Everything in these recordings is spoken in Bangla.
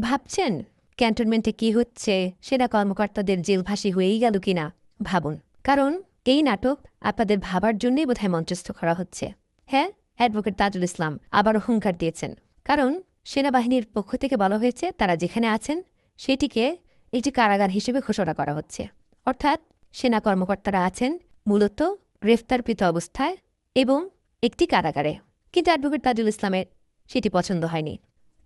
ভাবছেন, ক্যান্টনমেন্টে কি হচ্ছে? সেনা কর্মকর্তাদের জেলভাসী হয়েই গেল কিনা ভাবুন। কারণ এই নাটক আপনাদের ভাবার জন্যই বোধহয় মঞ্চস্থ করা হচ্ছে। হ্যাঁ অ্যাডভোকেট তাজুল ইসলাম আবারও হুঙ্কার দিয়েছেন। কারণ সেনাবাহিনীর পক্ষ থেকে বলা হয়েছে, তারা যেখানে আছেন, সেটিকে একটি কারাগার হিসেবে ঘোষণা করা হচ্ছে। অর্থাৎ সেনা কর্মকর্তারা আছেন মূলত গ্রেফতারকৃত অবস্থায় এবং একটি কারাগারে। কিন্তু অ্যাডভোকেট তাজুল ইসলামের সেটি পছন্দ হয়নি।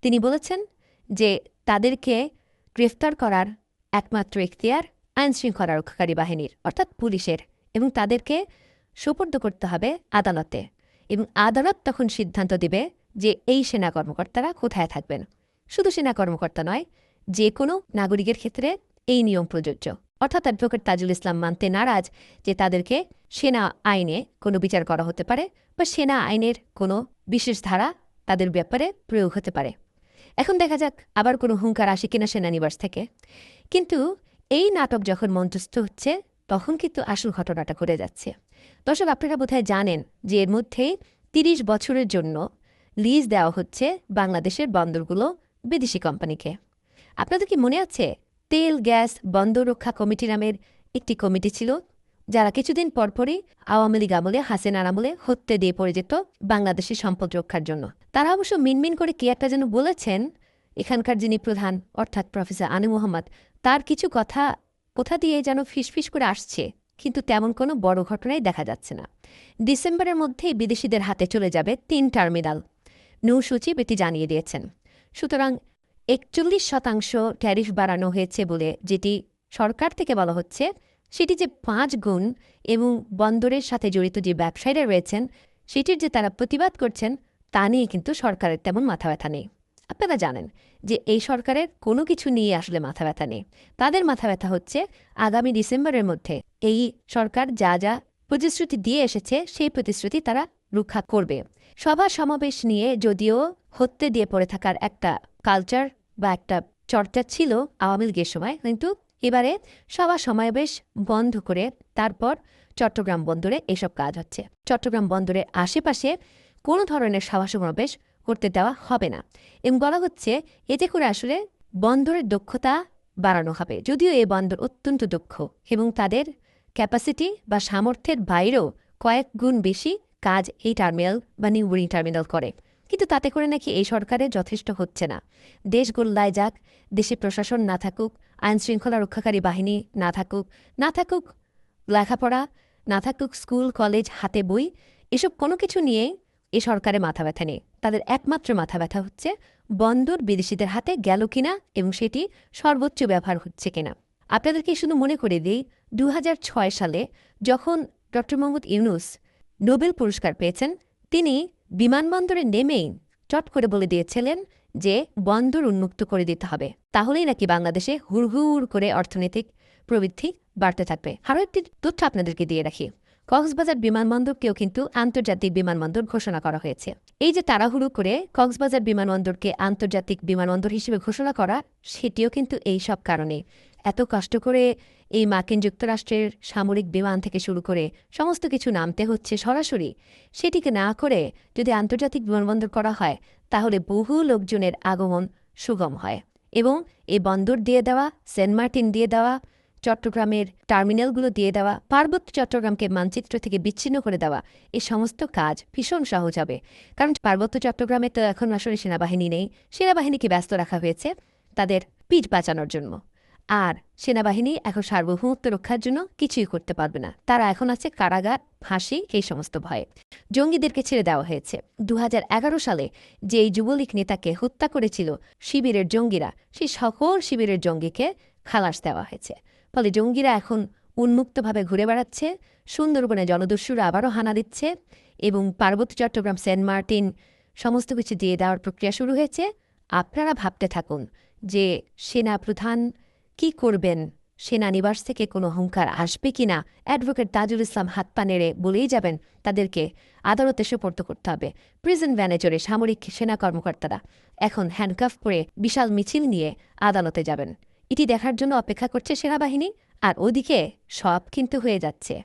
তিনি বলেছেন যে তাদেরকে গ্রেফতার করার একমাত্র এখতিয়ার আইনশৃঙ্খলা রক্ষাকারী বাহিনীর, অর্থাৎ পুলিশের, এবং তাদেরকে সুপর্দ করতে হবে আদালতে। এবং আদালত তখন সিদ্ধান্ত দিবে যে এই সেনা কর্মকর্তারা কোথায় থাকবেন। শুধু সেনা কর্মকর্তা নয়, যে কোনো নাগরিকের ক্ষেত্রে এই নিয়ম প্রযোজ্য। অর্থাৎ অ্যাডভোকেট তাজুল ইসলাম মানতে নারাজ যে তাদেরকে সেনা আইনে কোনো বিচার করা হতে পারে বা সেনা আইনের কোনো বিশেষ ধারা তাদের ব্যাপারে প্রয়োগ হতে পারে। এখন দেখা যাক আবার কোনো হুঙ্কার আসে কিনা সেনানিবাস থেকে। কিন্তু এই নাটক যখন মঞ্চস্থ হচ্ছে, তখন কিন্তু আসল ঘটনাটা ঘটে যাচ্ছে। দর্শক, আপনারা বোধহয় জানেন যে এর মধ্যেই তিরিশ বছরের জন্য লিজ দেওয়া হচ্ছে বাংলাদেশের বন্দরগুলো বিদেশি কোম্পানিকে। আপনাদের কি মনে আছে, তেল, গ্যাস, বন্দর রক্ষা কমিটি নামের একটি কমিটি ছিল? যারা কিছুদিন পরপরই আওয়ামী লীগ আমলে হাসিনার আমলে হত্যে দিয়ে পড়ে যেত বাংলাদেশের সম্পদ রক্ষার জন্য। তারা অবশ্য মিনমিন করে কে একটা যেন বলেছেন, এখানকার যিনি প্রধান, অর্থাৎ প্রফেসর আনু মোহাম্মদ, তার কিছু কথা কোথা দিয়ে যেন ফিসফিস করে আসছে, কিন্তু তেমন কোনো বড় ঘটনাই দেখা যাচ্ছে না। ডিসেম্বরের মধ্যেই বিদেশিদের হাতে চলে যাবে তিন টার্মিনাল, নৌ সচিব এটি জানিয়ে দিয়েছেন। সুতরাং একচল্লিশ শতাংশ ট্যারিফ বাড়ানো হয়েছে বলে যেটি সরকার থেকে বলা হচ্ছে সেটি যে পাঁচ গুণ এবং বন্দরের সাথে জড়িত যে ব্যবসায়ীরা রয়েছেন, সেটির যে তারা প্রতিবাদ করছেন, তা নিয়ে কিন্তু সরকারের তেমন মাথা ব্যথা নেই। আপনারা জানেন যে এই সরকারের কোনো কিছু নিয়ে আসলে মাথা ব্যথা নেই। তাদের মাথা ব্যথা হচ্ছে আগামী ডিসেম্বরের মধ্যে এই সরকার যা যা প্রতিশ্রুতি দিয়ে এসেছে, সেই প্রতিশ্রুতি তারা রক্ষা করবে। সভা সমাবেশ নিয়ে যদিও হত্যে দিয়ে পড়ে থাকার একটা কালচার বা একটা চর্চা ছিল আওয়ামী লীগের সময়, কিন্তু এবারে সভা সমাবেশ বন্ধ করে তারপর চট্টগ্রাম বন্দরে এসব কাজ হচ্ছে। চট্টগ্রাম বন্দরের আশেপাশে কোনো ধরনের সভা সমাবেশ করতে দেওয়া হবে না। এবং বলা হচ্ছে, এতে করে আসলে বন্দরের দক্ষতা বাড়ানো হবে। যদিও এই বন্দর অত্যন্ত দক্ষ এবং তাদের ক্যাপাসিটি বা সামর্থ্যের বাইরেও কয়েক গুণ বেশি কাজ এই টার্মিনাল বা নিউ টার্মিনাল করে। কিন্তু তাতে করে নাকি এই সরকারের যথেষ্ট হচ্ছে না। দেশ গোল্লায় যাক, দেশে প্রশাসন না থাকুক আইন শৃঙ্খলা রক্ষাকারী বাহিনী না থাকুক না থাকুক লেখাপড়া, না থাকুক স্কুল, কলেজ, হাতে বই, এসব কোনো কিছু নিয়ে এ সরকারে মাথা ব্যথা নেই। তাদের একমাত্র মাথা ব্যথা হচ্ছে, বন্দর বিদেশিদের হাতে গেল কিনা এবং সেটি সর্বোচ্চ ব্যবহার হচ্ছে কিনা। আপনাদেরকে শুধু মনে করে দিই দু হাজার ছয় সালে যখন ড মোহাম্মদ ইউনুস নোবেল পুরস্কার পেয়েছেন, তিনি বিমানবন্দরে নেমেই চট করে বলে দিয়েছিলেন যে বন্দর উন্মুক্ত করে দিতে হবে। তাহলেই নাকি বাংলাদেশে হুড়হুড় করে অর্থনৈতিক প্রবৃদ্ধি বাড়তে থাকবে। আরও একটি তথ্য আপনাদেরকে দিয়ে রাখি। কক্সবাজার বিমানবন্দরকেও কিন্তু আন্তর্জাতিক বিমানবন্দর ঘোষণা করা হয়েছে। এই যে তাড়াহুড়ো করে কক্সবাজার বিমানবন্দরকে আন্তর্জাতিক বিমানবন্দর হিসেবে ঘোষণা করা, সেটিও কিন্তু এই সব কারণে। এত কষ্ট করে এই মার্কিন যুক্তরাষ্ট্রের সামরিক বিমান থেকে শুরু করে সমস্ত কিছু নামতে হচ্ছে সরাসরি। সেটিকে না করে যদি আন্তর্জাতিক বিমানবন্দর করা হয়, তাহলে বহু লোকজনের আগমন সুগম হয় এবং এই বন্দর দিয়ে দেওয়া, সেন্ট মার্টিন দিয়ে দেওয়া, চট্টগ্রামের টার্মিনালগুলো দিয়ে দেওয়া, পার্বত্য চট্টগ্রামকে মানচিত্র থেকে বিচ্ছিন্ন করে দেওয়া এই সমস্ত কাজ ভীষণ সহজ হবে। কারণ পার্বত্য চট্টগ্রামে তো এখন আসলে সেনাবাহিনী নেই। সেনাবাহিনীকে ব্যস্ত রাখা হয়েছে তাদের পিঠ বাঁচানোর জন্য। আর সেনাবাহিনী এখন সার্বভৌমত্ব রক্ষার জন্য কিছুই করতে পারবে না। তারা এখন আছে কারাগার, ফাঁসি, এই সমস্ত ভয়ে। জঙ্গিদেরকে ছেড়ে দেওয়া হয়েছে। দু হাজার এগারো সালে যে এই যুবলীগ নেতাকে হত্যা করেছিল শিবিরের জঙ্গিরা, সেই সকল শিবিরের জঙ্গিকে খালাস দেওয়া হয়েছে। ফলে জঙ্গিরা এখন উন্মুক্তভাবে ঘুরে বেড়াচ্ছে, সুন্দরবনে জলদস্যুরা আবারও হানা দিচ্ছে এবং পার্বত্য চট্টগ্রাম, সেন্ট মার্টিন সমস্ত কিছু দিয়ে দেওয়ার প্রক্রিয়া শুরু হয়েছে। আপনারা ভাবতে থাকুন যে সেনা প্রধান কি করবেন? সেনানিবাস থেকে কোনো হুঙ্কার আসবে কি না? অ্যাডভোকেট তাজুল ইসলাম হাত পা নেড়ে বলেই যাবেন তাদেরকে আদালতে সুপর্দ করতে হবে। প্রিজন ভ্যানে চড়ে সামরিক সেনা কর্মকর্তারা এখন হ্যান্ডকাফ পরে বিশাল মিছিল নিয়ে আদালতে যাবেন। এটি দেখার জন্য অপেক্ষা করছে সেনাবাহিনী, আর ওদিকে সব কিন্তু হয়ে যাচ্ছে।